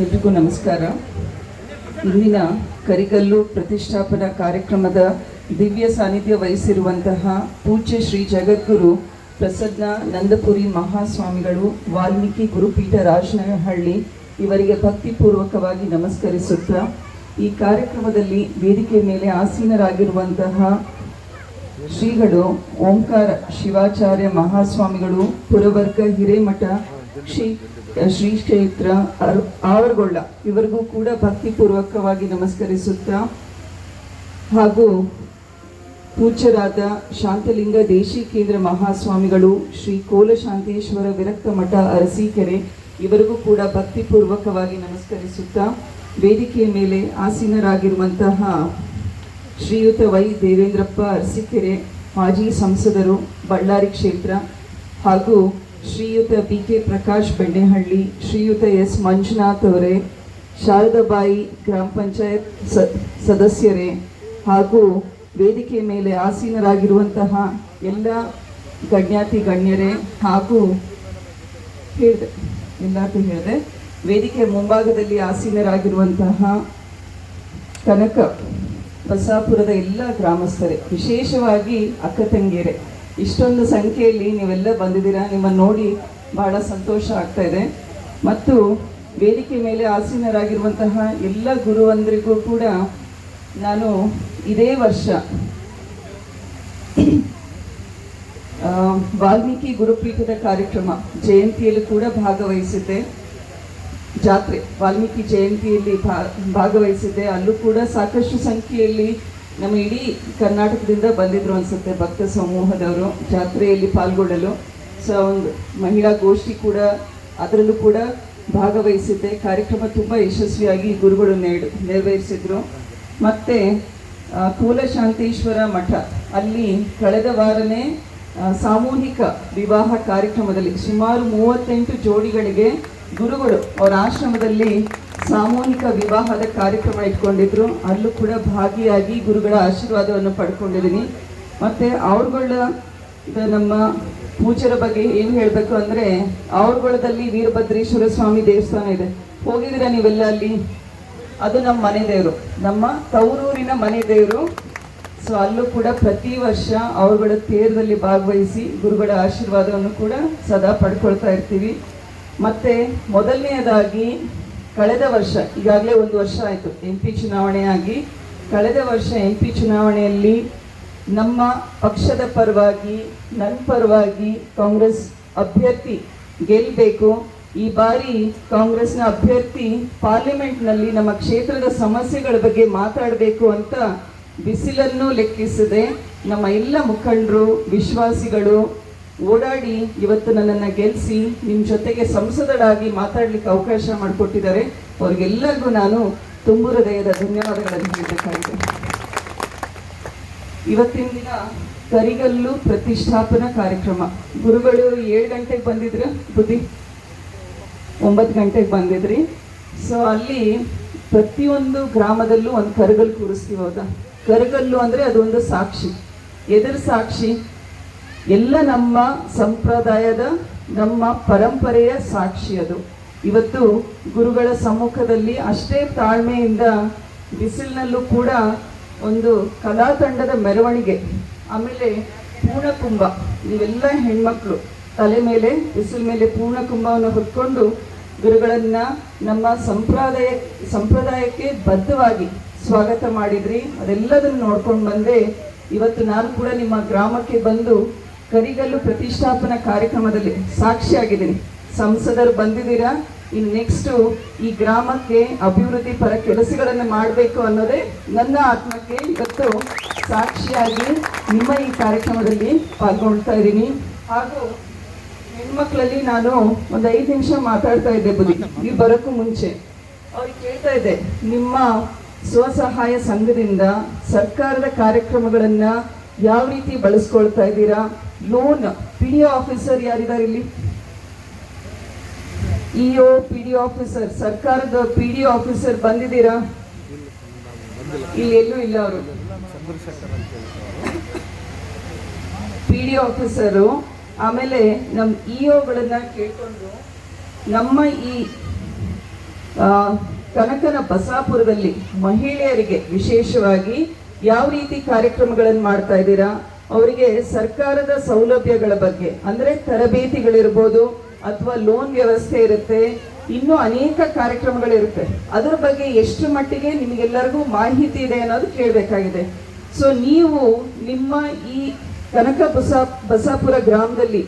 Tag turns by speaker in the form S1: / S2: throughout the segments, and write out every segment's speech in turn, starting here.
S1: ಎಲ್ರಿಗೂ ನಮಸ್ಕಾರ. ಇಂದಿನ ಕರಿಗಲ್ಲು ಪ್ರತಿಷ್ಠಾಪನಾ ಕಾರ್ಯಕ್ರಮದ ದಿವ್ಯ ಸಾನ್ನಿಧ್ಯ ವಹಿಸಿರುವಂತಹ ಪೂಜ್ಯ ಶ್ರೀ ಜಗದ್ಗುರು ಪ್ರಸನ್ನ ನಂದಪುರಿ ಮಹಾಸ್ವಾಮಿಗಳು, ವಾಲ್ಮೀಕಿ ಗುರುಪೀಠ ರಾಜನಹಳ್ಳಿ ಇವರಿಗೆ ಭಕ್ತಿಪೂರ್ವಕವಾಗಿ ನಮಸ್ಕರಿಸುತ್ತಾ, ಈ ಕಾರ್ಯಕ್ರಮದಲ್ಲಿ ವೇದಿಕೆ ಮೇಲೆ ಆಸೀನರಾಗಿರುವಂತಹ ಶ್ರೀಗಳು ಓಂಕಾರ ಶಿವಾಚಾರ್ಯ ಮಹಾಸ್ವಾಮಿಗಳು, ಪುರವರ್ಗ ಹಿರೇಮಠ ಶ್ರೀ ಶ್ರೀ ಕ್ಷೇತ್ರ ಆವರಗೊಳ್ಳ. ಇವರಿಗೂ ಕೂಡ ಭಕ್ತಿಪೂರ್ವಕವಾಗಿ ನಮಸ್ಕರಿಸುತ್ತಾ ಹಾಗೂ ಪೂಜ್ಯರಾದ ಶಾಂತಲಿಂಗ ದೇಶಿಕೇಂದ್ರ ಮಹಾಸ್ವಾಮಿಗಳು ಶ್ರೀ ಕೋಲಶಾಂತೇಶ್ವರ ವಿರಕ್ತ ಮಠ ಅರಸೀಕೆರೆ, ಇವರಿಗೂ ಕೂಡ ಭಕ್ತಿಪೂರ್ವಕವಾಗಿ ನಮಸ್ಕರಿಸುತ್ತಾ ವೇದಿಕೆಯ ಮೇಲೆ ಆಸೀನರಾಗಿರುವಂತಹ ಶ್ರೀಯುತ ವೈ ದೇವೇಂದ್ರಪ್ಪ ಅರಸೀಕೆರೆ ಮಾಜಿ ಸಂಸದರು, ಬಳ್ಳಾರಿ ಕ್ಷೇತ್ರ ಹಾಗೂ ಶ್ರೀಯುತ ಬಿ ಕೆ ಪ್ರಕಾಶ್ ಬೆಣ್ಣೆಹಳ್ಳಿ, ಶ್ರೀಯುತ ಎಸ್ ಮಂಜುನಾಥ್ ಅವರೇ, ಶಾರದಾಬಾಯಿ ಗ್ರಾಮ ಪಂಚಾಯತ್ ಸದಸ್ಯರೇ, ಹಾಗೂ ವೇದಿಕೆ ಮೇಲೆ ಆಸೀನರಾಗಿರುವಂತಹ ಎಲ್ಲ ಗಣ್ಯಾತಿ ಗಣ್ಯರೇ, ಹಾಗೂ ಹೇಳಿದೆ, ಎಲ್ಲರಿಗೂ ಹೇಳಿದೆ, ವೇದಿಕೆ ಮುಂಭಾಗದಲ್ಲಿ ಆಸೀನರಾಗಿರುವಂತಹ ಕನಕ, ಬಸಾಪುರದ ಎಲ್ಲ ಗ್ರಾಮಸ್ಥರೇ, ವಿಶೇಷವಾಗಿ ಅಕ್ಕ ಇಷ್ಟೊಂದು ಸಂಖ್ಯೆಯಲ್ಲಿ ನೀವೆಲ್ಲ ಬಂದಿದ್ದೀರಾ? ನಿಮ್ಮನ್ನು ನೋಡಿ ಬಹಳ ಸಂತೋಷ ಆಗ್ತಾ ಇದೆ. ಮತ್ತು ವೇದಿಕೆ ಮೇಲೆ ಆಸೀನರಾಗಿರುವಂತಹ ಎಲ್ಲ ಗುರುವಂದರಿಗೂ ಕೂಡ ನಾನು ಇದೇ ವರ್ಷ ವಾಲ್ಮೀಕಿ ಗುರುಪೀಠದ ಕಾರ್ಯಕ್ರಮ ಜಯಂತಿಯಲ್ಲಿ ಕೂಡ ಭಾಗವಹಿಸಿದ್ದೆ. ಜಾತ್ರೆ, ವಾಲ್ಮೀಕಿ ಜಯಂತಿಯಲ್ಲಿ ಭಾಗವಹಿಸಿದ್ದೆ. ಅಲ್ಲೂ ಕೂಡ ಸಾಕಷ್ಟು ಸಂಖ್ಯೆಯಲ್ಲಿ ನಮ್ಮ ಇಡೀ ಕರ್ನಾಟಕದಿಂದ ಬಂದಿದ್ರು ಅನ್ಸುತ್ತೆ ಭಕ್ತ ಸಮೂಹದವರು ಜಾತ್ರೆಯಲ್ಲಿ ಪಾಲ್ಗೊಳ್ಳಲು. ಸೊ ಒಂದು ಮಹಿಳಾ ಗೋಷ್ಠಿ ಕೂಡ ಅದರಲ್ಲೂ ಕೂಡ ಭಾಗವಹಿಸಿದ್ದೆ ಕಾರ್ಯಕ್ರಮ ತುಂಬ ಯಶಸ್ವಿಯಾಗಿ ಗುರುಗಳು ನೆಡು, ನೆರವೇರಿಸಿದ್ರು. ಮತ್ತು ಕೂಲಶಾಂತೇಶ್ವರ ಮಠ. ಅಲ್ಲಿ ಕಳೆದ ವಾರನೇ ಸಾಮೂಹಿಕ ವಿವಾಹ ಕಾರ್ಯಕ್ರಮದಲ್ಲಿ ಸುಮಾರು ಮೂವತ್ತೆಂಟು ಜೋಡಿಗಳಿಗೆ ಗುರುಗಳು ಅವರ ಆಶ್ರಮದಲ್ಲಿ ಸಾಮೂಹಿಕ ವಿವಾಹದ ಕಾರ್ಯಕ್ರಮ ಇಟ್ಕೊಂಡಿದ್ರು. ಅಲ್ಲೂ ಕೂಡ ಭಾಗಿಯಾಗಿ ಗುರುಗಳ ಆಶೀರ್ವಾದವನ್ನು ಪಡ್ಕೊಂಡಿದ್ದೀನಿ. ಮತ್ತು ಅವ್ರುಗಳ ನಮ್ಮ ಪೂಜರ ಬಗ್ಗೆ ಏನು ಹೇಳಬೇಕು ಅಂದರೆ, ಅವ್ರುಗಳದಲ್ಲಿ ವೀರಭದ್ರೇಶ್ವರ ಸ್ವಾಮಿ ದೇವಸ್ಥಾನ ಇದೆ. ಹೋಗಿದ್ದೀರಾ ನೀವೆಲ್ಲ ಅಲ್ಲಿ? ಅದು ನಮ್ಮ ಮನೆ ದೇವರು. ನಮ್ಮ ತವರೂರಿನ ಮನೆ ದೇವರು. ಸೊ ಅಲ್ಲೂ ಕೂಡ ಪ್ರತಿ ವರ್ಷ ಅವರುಗಳ ತೇರದಲ್ಲಿ ಭಾಗವಹಿಸಿ ಗುರುಗಳ ಆಶೀರ್ವಾದವನ್ನು ಕೂಡ ಸದಾ ಪಡ್ಕೊಳ್ತಾ ಇರ್ತೀವಿ. ಮತ್ತು ಮೊದಲನೆಯದಾಗಿ ಕಳೆದ ವರ್ಷ, ಈಗಾಗಲೇ ಒಂದು ವರ್ಷ ಆಯಿತು, ಎಂ ಪಿ ಚುನಾವಣೆಯಾಗಿ. ಕಳೆದ ವರ್ಷ ಎಂ ಪಿ ಚುನಾವಣೆಯಲ್ಲಿ ನಮ್ಮ ಪಕ್ಷದ ಪರವಾಗಿ ನನ್ನ ಪರವಾಗಿ ಕಾಂಗ್ರೆಸ್ ಅಭ್ಯರ್ಥಿ ಗೆಲ್ಲಬೇಕು ಈ ಬಾರಿ ಕಾಂಗ್ರೆಸ್ನ ಅಭ್ಯರ್ಥಿ ಪಾರ್ಲಿಮೆಂಟ್ನಲ್ಲಿ ನಮ್ಮ ಕ್ಷೇತ್ರದ ಸಮಸ್ಯೆಗಳ ಬಗ್ಗೆ ಮಾತಾಡಬೇಕು ಅಂತ ಬಿಸಿಲನ್ನು ಲೆಕ್ಕಿಸದೆ. ನಮ್ಮ ಎಲ್ಲ ಮುಖಂಡರು, ವಿಶ್ವಾಸಿಗಳು ಓಡಾಡಿ ಇವತ್ತು ನನ್ನನ್ನು ಗೆಲ್ಲಿಸಿ ನಿಮ್ಮ ಜೊತೆಗೆ ಸಂಸದರಾಗಿ ಮಾತಾಡಲಿಕ್ಕೆ ಅವಕಾಶ ಮಾಡಿಕೊಟ್ಟಿದ್ದಾರೆ. ಅವ್ರಿಗೆಲ್ಲರಿಗೂ ನಾನು ತುಂಬು ಹೃದಯದ ಧನ್ಯವಾದಗಳನ್ನು ಹೇಳಬೇಕಾಗಿದೆ. ಇವತ್ತಿನ ದಿನ ಕರಿಗಲ್ಲು ಪ್ರತಿಷ್ಠಾಪನಾ ಕಾರ್ಯಕ್ರಮ. ಗುರುಗಳು ಏಳು ಗಂಟೆಗೆ ಬಂದಿದ್ರು? ಬುದ್ಧಿ? ಒಂಬತ್ತು ಗಂಟೆಗೆ ಬಂದಿದ್ರಿ. ಸೊ ಅಲ್ಲಿ ಪ್ರತಿಯೊಂದು ಗ್ರಾಮದಲ್ಲೂ ಒಂದು ಕರಗಲ್ಲು ಕೂರಿಸ್ತೀವಿ ಹೌದಾ? ಕರಗಲ್ಲು ಅಂದರೆ ಅದೊಂದು ಸಾಕ್ಷಿ. ಎದುರು ಸಾಕ್ಷಿ. ಎಲ್ಲ ನಮ್ಮ ಸಂಪ್ರದಾಯದ, ನಮ್ಮ ಪರಂಪರೆಯ ಸಾಕ್ಷಿ ಅದು. ಇವತ್ತು ಗುರುಗಳ ಸಮ್ಮುಖದಲ್ಲಿ ಅಷ್ಟೇ ತಾಳ್ಮೆಯಿಂದ ಬಿಸಿಲಿನಲ್ಲೂ ಕೂಡ ಒಂದು ಕಲಾ ತಂಡದ ಮೆರವಣಿಗೆ, ಆಮೇಲೆ ಪೂರ್ಣಕುಂಭ. ನೀವೆಲ್ಲ ಹೆಣ್ಮಕ್ಳು ತಲೆ ಮೇಲೆ, ಬಿಸಿಲ ಮೇಲೆ ಪೂರ್ಣಕುಂಭವನ್ನು ಹೊತ್ಕೊಂಡು ಗುರುಗಳನ್ನ ನಮ್ಮ ಸಂಪ್ರದಾಯ, ಸಂಪ್ರದಾಯಕ್ಕೆ ಬದ್ಧವಾಗಿ ಸ್ವಾಗತ ಮಾಡಿದ್ರಿ. ಅದೆಲ್ಲದನ್ನು ನೋಡ್ಕೊಂಡು ಬಂದೆ. ಇವತ್ತು ನಾನು ಕೂಡ ನಿಮ್ಮ ಗ್ರಾಮಕ್ಕೆ ಬಂದು ಕರಿಗಲ್ಲು ಪ್ರತಿಷ್ಠಾಪನಾ ಕಾರ್ಯಕ್ರಮದಲ್ಲಿ ಸಾಕ್ಷಿಯಾಗಿದ್ದೀನಿ. ಸಂಸದರು ಬಂದಿದ್ದೀರಾ? ಇನ್ನು ನೆಕ್ಸ್ಟು ಈ ಗ್ರಾಮಕ್ಕೆ ಅಭಿವೃದ್ಧಿ ಪರ ಕೆಲಸಗಳನ್ನು ಮಾಡಬೇಕು ಅನ್ನೋದೇ ನನ್ನ ಆತ್ಮಕ್ಕೆ ಇವತ್ತು ಸಾಕ್ಷಿಯಾಗಿ ನಿಮ್ಮ ಈ ಕಾರ್ಯಕ್ರಮದಲ್ಲಿ ಪಾಲ್ಗೊಳ್ತಾ ಇದ್ದೀನಿ. ಹಾಗೂ ಹೆಣ್ಮಕ್ಳಲ್ಲಿ ನಾನು ಒಂದು ಐದು ನಿಮಿಷ ಮಾತಾಡ್ತಾ ಇದ್ದೆ ಬುದ್ಧಿ. ನೀವು ಬರೋಕ್ಕೂ ಮುಂಚೆ. ಅವ್ರಿಗೆ ಕೇಳ್ತಾ ಇದ್ದೆ, ನಿಮ್ಮ ಸ್ವಸಹಾಯ ಸಂಘದಿಂದ ಸರ್ಕಾರದ ಕಾರ್ಯಕ್ರಮಗಳನ್ನ ಯಾವ ರೀತಿ ಬಳಸ್ಕೊಳ್ತಾ ಇದ್ದೀರಾ? ಲೋನ್ ಪಿ ಡಿ ಆಫೀಸರ್ ಯಾರಿದ್ದಾರೆ ಇಲ್ಲಿ? ಇಒ ಪಿ ಡಿ ಆಫೀಸರ್, ಸರ್ಕಾರದ ಪಿ ಡಿ ಆಫೀಸರ್ ಬಂದಿದ್ದೀರಾ? ಇಲ್ಲಿ ಎಲ್ಲೂ ಇಲ್ಲ ಅವರು. ಪಿ ಡಿ ಆಫೀಸರು, ಆಮೇಲೆ ನಮ್ಮ ಇಒಗಳನ್ನ ಒಗಳನ್ನ ಕೇಳ್ಕೊಂಡು ನಮ್ಮ ಈ ಕನಕನ ಬಸಾಪುರದಲ್ಲಿ ಮಹಿಳೆಯರಿಗೆ ವಿಶೇಷವಾಗಿ ಯಾವ ರೀತಿ ಕಾರ್ಯಕ್ರಮಗಳನ್ನು ಮಾಡ್ತಾ ಇದ್ದೀರಾ? ಅವರಿಗೆ ಸರ್ಕಾರದ ಸೌಲಭ್ಯಗಳ ಬಗ್ಗೆ, ಅಂದ್ರೆ ತರಬೇತಿಗಳಿರ್ಬೋದು ಅಥವಾ ಲೋನ್ ವ್ಯವಸ್ಥೆ ಇರುತ್ತೆ, ಇನ್ನೂ ಅನೇಕ ಕಾರ್ಯಕ್ರಮಗಳಿರುತ್ತೆ. ಅದರ ಬಗ್ಗೆ ಎಷ್ಟು ಮಟ್ಟಿಗೆ ನಿಮಗೆಲ್ಲರಿಗೂ ಮಾಹಿತಿ ಇದೆ ಅನ್ನೋದು ಕೇಳಬೇಕಾಗಿದೆ. ಸೊ ನೀವು ನಿಮ್ಮ ಈ ಕನಕ ಬಸಾ, ಬಸಾಪುರ ಗ್ರಾಮದಲ್ಲಿ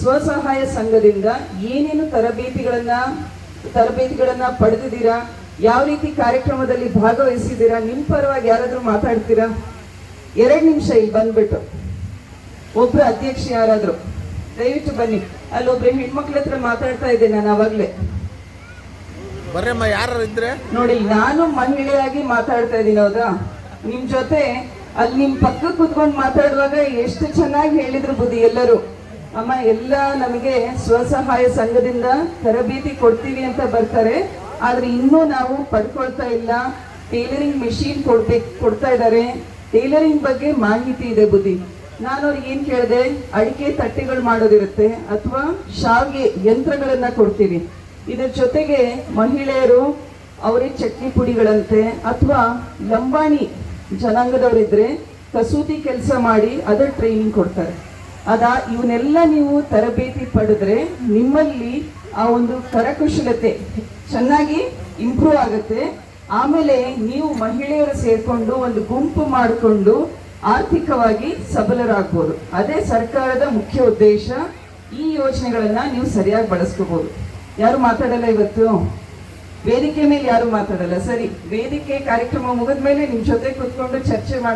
S1: ಸ್ವಸಹಾಯ ಸಂಘದಿಂದ ಏನೇನು ತರಬೇತಿಗಳನ್ನು ತರಬೇತಿಗಳನ್ನು ಪಡೆದಿದ್ದೀರಾ? ಯಾವ ರೀತಿ ಕಾರ್ಯಕ್ರಮದಲ್ಲಿ ಭಾಗವಹಿಸಿದ್ದೀರಾ? ನಿಮ್ಮ ಪರವಾಗಿ ಯಾರಾದ್ರೂ ಮಾತಾಡ್ತೀರಾ? ಎರಡು ನಿಮಿಷ ಇಲ್ಲಿ ಬಂದ್ಬಿಟ್ಟು. ಒಬ್ರು ಅಧ್ಯಕ್ಷ ಯಾರಾದ್ರೂ ದಯವಿಟ್ಟು ಬನ್ನಿ. ಅಲ್ಲೊಬ್ರು ಹೆಣ್ಮಕ್ಳ ಹತ್ರ ಮಾತಾಡ್ತಾ ಇದ್ದೆ ನಾನು ಅವಾಗಲೇ.
S2: ಬರ್ರಮ್ಮ ಯಾರು ಇದ್ರೆ
S1: ನೋಡಿ ನಾನು ಮಹಿಳೆಯಾಗಿ ಮಾತಾಡ್ತಾ ಇದ್ದೀನಿ ಹೌದಾ? ನಿಮ್ ಜೊತೆ ಅಲ್ಲಿ ನಿಮ್ ಪಕ್ಕ ಕುತ್ಕೊಂಡು ಮಾತಾಡುವಾಗ ಎಷ್ಟು ಚೆನ್ನಾಗಿ ಹೇಳಿದ್ರು ಬುದ್ಧಿ ಎಲ್ಲರೂ. ಅಮ್ಮ ಎಲ್ಲ ನಮಗೆ ಸ್ವಸಹಾಯ ಸಂಘದಿಂದ ತರಬೇತಿ ಕೊಡ್ತೀವಿ ಅಂತ ಬರ್ತಾರೆ. ಆದ್ರೆ ಇನ್ನೂ ನಾವು ಪಡ್ಕೊಳ್ತಾ ಇಲ್ಲ. ಟೇಲರಿಂಗ್ ಮೆಷಿನ್ ಕೊಡ್ಬೇಕು ಕೊಡ್ತಾ ಇದ್ದಾರೆ ಟೇಲರಿಂಗ್ ಬಗ್ಗೆ ಮಾಹಿತಿ ಇದೆ ಬುದ್ಧಿ. ನಾನು ಅವ್ರಿಗೆ ಏನ್ ಕೇಳಿದೆ? ಅಡಿಕೆ ತಟ್ಟೆಗಳು ಮಾಡೋದಿರುತ್ತೆ ಅಥವಾ ಶಾವಿಗೆ ಯಂತ್ರಗಳನ್ನ ಕೊಡ್ತೀವಿ. ಇದರ ಜೊತೆಗೆ ಮಹಿಳೆಯರು ಅವರೇ ಚಟ್ನಿ ಪುಡಿಗಳಂತೆ ಅಥವಾ ಲಂಬಾಣಿ ಜನಾಂಗದವರಿದ್ರೆ ಕಸೂತಿ ಕೆಲಸ ಮಾಡಿ ಅದರ ಟ್ರೈನಿಂಗ್ ಕೊಡ್ತಾರೆ. ಅದ ಇವನ್ನೆಲ್ಲ ನೀವು ತರಬೇತಿ ಪಡೆದ್ರೆ ನಿಮ್ಮಲ್ಲಿ ಆ ಒಂದು ಕರಕುಶಲತೆ ಚೆನ್ನಾಗಿ ಇಂಪ್ರೂವ್ ಆಗುತ್ತೆ. ಆಮೇಲೆ ನೀವು ಮಹಿಳೆಯರು ಸೇರ್ಕೊಂಡು ಒಂದು ಗುಂಪು ಮಾಡಿಕೊಂಡು ಆರ್ಥಿಕವಾಗಿ ಸಬಲರಾಗ್ಬೋದು. ಅದೇ ಸರ್ಕಾರದ ಮುಖ್ಯ ಉದ್ದೇಶ ಈ ಯೋಜನೆಗಳನ್ನ ನೀವು ಸರಿಯಾಗಿ ಬಳಸ್ಕೋಬೋದು. ಯಾರು ಮಾತಾಡಲ್ಲ ಇವತ್ತು? ವೇದಿಕೆ ಮೇಲೆ ಯಾರು ಮಾತಾಡಲ್ಲ? ಸರಿ, ವೇದಿಕೆ ಕಾರ್ಯಕ್ರಮ ಮುಗಿದ ಮೇಲೆ ನಿಮ್ ಜೊತೆ ಕೂತ್ಕೊಂಡು ಚರ್ಚೆ ಮಾಡ